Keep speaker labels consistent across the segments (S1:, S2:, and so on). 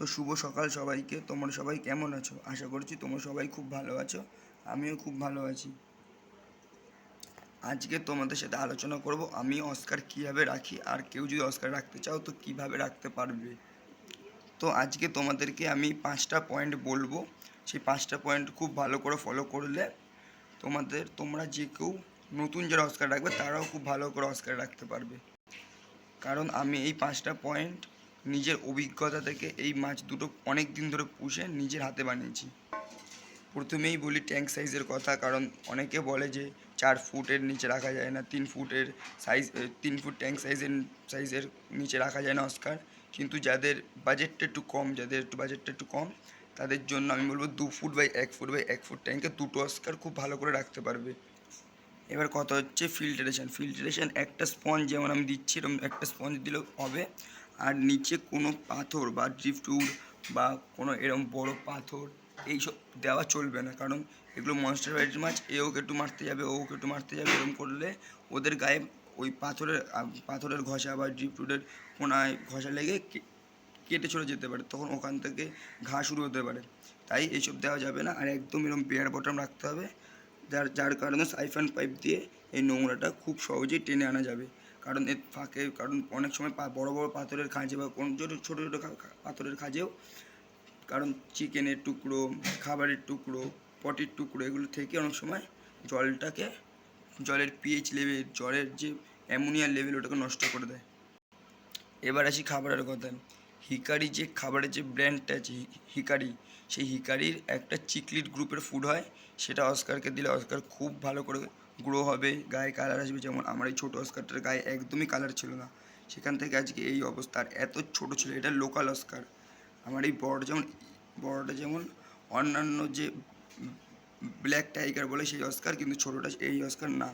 S1: তো শুভ সকাল সবাইকে। তোমরা সবাই কেমন আছো? আশা করছি তোমরা সবাই খুব ভালো আছো। আমিও খুব ভালো আছি। আজকে তোমাদের সাথে আলোচনা করব, আমি অস্কার কীভাবে রাখি আর কেউ যদি অস্কার রাখতে চাও তো কীভাবে রাখতে পারবে? তো আজকে তোমাদেরকে আমি পাঁচটা পয়েন্ট বলব। সেই পাঁচটা পয়েন্ট খুব ভালো করে ফলো করলে তোমাদের, তোমরা যে কেউ নতুন যারা অস্কার রাখবে তারাও খুব ভালো করে অস্কার রাখতে পারবে। কারণ আমি এই পাঁচটা পয়েন্ট নিজের অভিজ্ঞতা থেকে এই মাছ দুটো অনেক দিন ধরে পুষে নিজের হাতে বানিয়েছি। প্রথমেই বলি ট্যাঙ্ক সাইজের কথা, কারণ অনেকে বলে যে চার ফুটের নিচে রাখা যায় না, তিন ফুটের সাইজ তিন ফুট ট্যাঙ্ক সাইজের সাইজের নিচে রাখা যায় না অস্কার কিন্তু যাদের বাজেটটা একটু কম, যাদের একটু বাজেটটা একটু কম, তাদের জন্য আমি বলব দু ফুট বাই এক ফুট বাই এক ফুট ট্যাঙ্কে দুটো অস্কার খুব ভালো করে রাখতে পারবে। এবার কথা হচ্ছে ফিল্টারেশন ফিল্টারেশন একটা স্পঞ্জ যেমন আমি দিচ্ছি এরকম একটা স্পঞ্জ দিলেও হবে। আর নিচে কোনো পাথর বা ড্রিফটউড বা কোনো এরকম বড় পাথর এইসব দেওয়া চলবে না। কারণ এগুলো মনস্টার ভ্যারাইটির মাছ, এ ওকে একটু মারতে যাবে, ও ওকে একটু মারতে যাবে এরকম করলে ওদের গায়ে ওই পাথরের পাথরের ঘষা বা ড্রিফটউডের কোনায় ঘষা লেগে কেটে চলে যেতে পারে। তখন ওখান থেকে ঘা শুরু হতে পারে। তাই এইসব দেওয়া যাবে না। আর একদম এরকম বেয়ার বটম রাখতে হবে। যার যার কারণে সাইফান পাইপ দিয়ে এই নোংরাটা খুব সহজেই টেনে আনা যাবে। কারণ এর ফাঁকে, কারণ অনেক সময় বড় বড় পাথরের খাঁজে বা কোন ছোটো ছোটো ছোটো পাথরের খাঁজেও কারণ চিকেনের টুকরো, খাবারের টুকরো, পটির টুকরো, এগুলো থেকে অনেক সময় জলটাকে, জলের পিএইচ লেভেল জলের যে অ্যামোনিয়ার লেভেল ওটাকে নষ্ট করে দেয়। এবার আসি খাবারের কথা। হিকারি যে, খাবারের যে ব্র্যান্ডটা আছে হিকারি, সেই হিকারির একটা চিকলিট গ্রুপের ফুড হয়, সেটা অস্কারকে দিলে অস্কার খুব ভালো করে গ্রো হবে, গায়ে কালার আসবে, যেমন আমার এই ছোটো অস্কারটার গায়ে একদমই কালার ছিল না। সেখান থেকে আজকে এই অবস্থা আর এত ছোটো ছিল, এটা লোকাল অস্কার আমার এই বড়টা যেমন বড়টা যেমন অন্যান্য যে ব্ল্যাক টাইগার বলে সেই অস্কার কিন্তু ছোটোটা এই অস্কার না।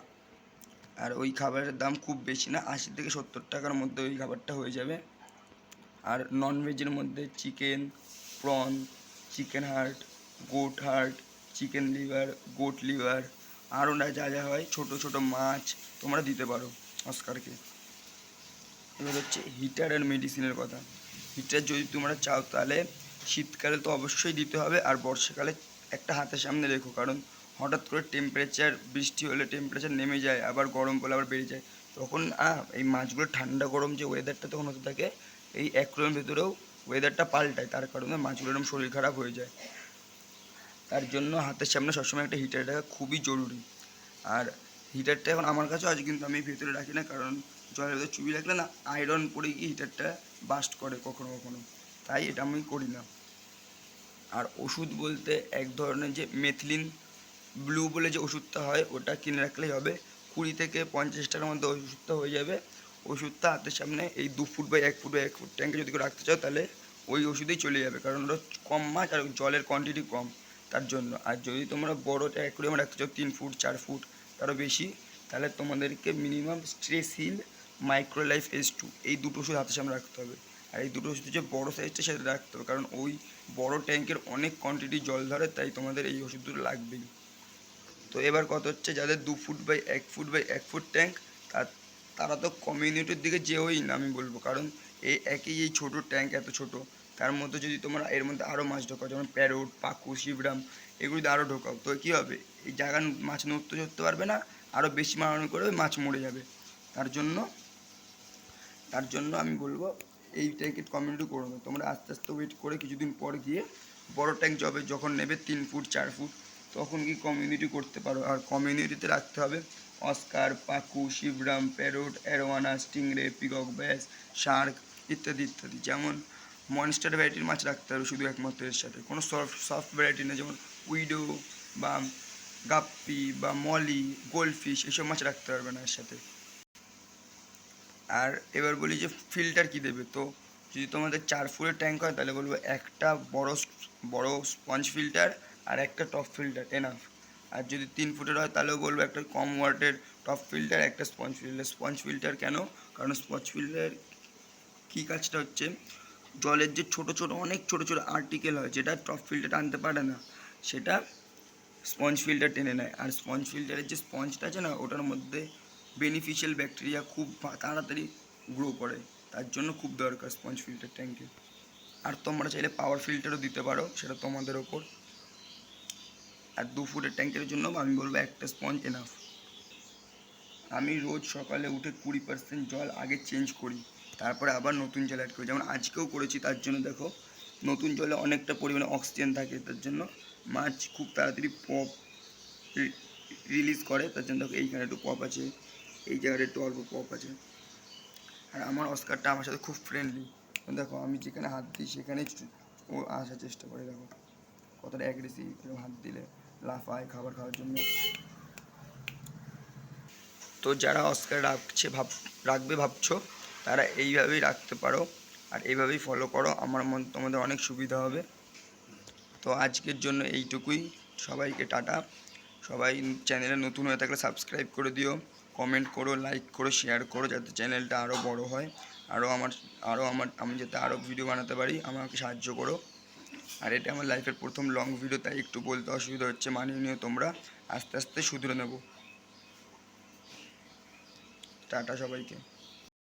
S1: আর ওই খাবারের দাম খুব বেশি না, আশি থেকে সত্তর টাকার মধ্যে ওই খাবারটা হয়ে যাবে। আর ননভেজের মধ্যে chicken prawn chicken heart goat heart chicken liver goat liver আরও যা যা হয়, ছোট ছোট মাছ তোমরা দিতে পারো অস্কারকে। এবার হচ্ছে হিটার আর মেডিসিনের কথা। হিটার যদি তোমরা চাও তাহলে শীতকালে তো অবশ্যই দিতে হবে আর বর্ষাকালে একটা হাতের সামনে রেখো, কারণ হঠাৎ করে টেম্পারেচার বৃষ্টি হলে টেম্পারেচার নেমে যায়, আবার গরম পড়লে আবার বেড়ে যায়। তখন এই মাছগুলো ঠান্ডা গরম যে ওয়েদারটা তখন হতে থাকে, এই অ্যাকুরিয়ামের ভেতরেও ওয়েদারটা পাল্টায়, তার কারণে মাছগুলোর শরীর খারাপ হয়ে যায়। তার জন্য হাতের সামনে সবসময় একটা হিটার রাখা খুবই জরুরি। আর হিটারটা এখন আমার কাছেও আছে, কিন্তু আমি ভেতরে রাখি না, কারণ জলের ভেতরে চুবি রাখলে না আয়রন পড়ে গিয়ে হিটারটা বাস্ট করে কখনো কখনো। তাই এটা আমি করি না। আর ওষুধ বলতে এক ধরনের যে মেথলিন ব্লু বলে যে ওষুধটা হয়, ওটা কিনে রাখলেই হবে। কুড়ি থেকে পঞ্চাশ টাকার মধ্যে ওষুধটা হয়ে যাবে। ওষুধটা হাতের সামনে এই দু ফুট বা এক ফুট বা এক ফুট ট্যাঙ্কে যদি রাখতে চাও, তাহলে ওই ওষুধেই চলে যাবে, কারণ ওটা কম মাছ আর জলের কোয়ান্টিটি কম। তার জন্য। আর যদি তোমরা বড় অ্যাকুরিয়াম রাখতে চাও তিন ফুট, চার ফুট, তারও বেশি, তাহলে তোমাদেরকে minimum stress heal micro life S two এই দুটো ওষুধ হাতের সামনে রাখতে হবে। আর এই দুটো ওষুধ যে বড়ো সাইজটা সেটা রাখতে হবে, কারণ ওই বড় ট্যাঙ্কের অনেক কোয়ান্টিটি জল ধরে, তাই তোমাদের এই ওষুধ দুটো লাগবেই। তো এবার কত হচ্ছে যাদের দু ফুট বাই এক ফুট বাই এক ফুট ট্যাঙ্ক, তার, তারা তো কমিউনিটির দিকে যেওই না, আমি বলব। কারণ এই একই এই ছোটো ট্যাঙ্ক এত ছোট তার মধ্যে যদি তোমরা এর মধ্যে আরও মাছ ঢোকাও, যেমন প্যারোট, পাকু, শিবরাম, এগুলো যদি আরও ঢোকাও, তো কী হবে? এই জায়গার মাছ নড়তে চড়তে পারবে না আরও বেশি মারানো করে মাছ মরে যাবে। তার জন্য তার জন্য আমি বলব, এই ট্যাঙ্কের কমিউনিটি করো না তোমরা আস্তে আস্তে ওয়েট করে কিছুদিন পর গিয়ে বড় ট্যাঙ্ক জবে যখন নেবে তিন ফুট, চার ফুট, তখন কি কমিউনিটি করতে পারো। আর কমিউনিটিতে রাখতে হবে oscar pacu, severum, parrot arowana stingray peacock bass shark ইত্যাদি ইত্যাদি। যেমন মনস্টার ভ্যারাইটির মাছ রাখতে হবে, শুধু একমাত্র এর সাথে। কোনো সফট সফট ভ্যারাইটি না যেমন উইডো বা গাপ্পি বা মলি গোল্ডফিশ এসব মাছ রাখতে পারবে না এর সাথে। আর এবার বলি যে ফিল্টার কি দেবে? তো যদি তোমাদের চার ফুটের ট্যাঙ্ক হয়, তাহলে বলব একটা বড় বড় স্পঞ্জ ফিল্টার আর একটা টপ ফিল্টার এনাফ আর যদি তিন ফুটের হয়, তাহলেও বলব একটা কম ওয়াটের টপ ফিল্টার একটা স্পঞ্জ ফিল্টার স্পঞ্জ ফিল্টার কেন? কারণ স্পঞ্জ ফিল্টার কী কাজটা হচ্ছে? জলের যে ছোট ছোট, অনেক ছোট ছোট আর্টিকেল হয়, যেটা টপ ফিল্টার আনতে পারে না, সেটা স্পঞ্জ ফিল্টার টেনে নেয়। আর স্পঞ্জ ফিল্টারের যে স্পঞ্জটা আছে না, ওটার মধ্যে বেনিফিশিয়াল ব্যাকটেরিয়া খুব তাড়াতাড়ি গ্রো করে। তার জন্য খুব দরকার স্পঞ্জ ফিল্টার ট্যাঙ্কে আর তোমরা চাইলে পাওয়ার ফিল্টারও দিতে পারো, সেটা তোমাদের ওপর। আর দু ফুটের ট্যাঙ্কের জন্য আমি বলব একটা স্পঞ্জ এনাফ আমি রোজ সকালে উঠে কুড়ি পার্সেন্ট জল আগে চেঞ্জ করি। তারপরে আবার নতুন জল অ্যাড করি। যেমন আজকেও করেছি, তার জন্য দেখো, নতুন জলে অনেকটা পরিমাণে অক্সিজেন থাকে, তার জন্য মাছ খুব তাড়াতাড়ি পপ রিলিজ করে, তার জন্য দেখো এইখানে একটু পপ আছে, এই জায়গাটা একটু অল্প পপ আছে। আর আমার অস্কারটা আমার সাথে খুব ফ্রেন্ডলি দেখো, আমি যেখানে হাত দিই, সেখানে ও আসার চেষ্টা করে, দেখো। কতটা অ্যাগ্রেসিভ হাত দিলে লাফায় খাবার খাওয়ার জন্য। তো যারা অস্কার রাখছে, ভাব, রাখবে, ভাবছ? তারা এইভাবেই রাখতে পারো আর এইভাবেই ফলো করো। আমার মন, তোমাদের অনেক সুবিধা হবে। তো আজকের জন্য এইটুকুই। সবাইকে টাটা। সবাই চ্যানেলে নতুন হয়ে থাকলে সাবস্ক্রাইব করে দিও। কমেন্ট করো লাইক করো শেয়ার করো যাতে চ্যানেলটা আরও বড় হয়। আরও আমার আরও আমার, আমি যাতে আরও ভিডিও বানাতে পারি, আমাকে সাহায্য করো। আর এটা আমার লাইফের প্রথম লং ভিডিও তাই একটু বলতে অসুবিধা হচ্ছে, মানিয়ে নিও তোমরা। আস্তে আস্তে শুধরে নেব। টাটা সবাইকে।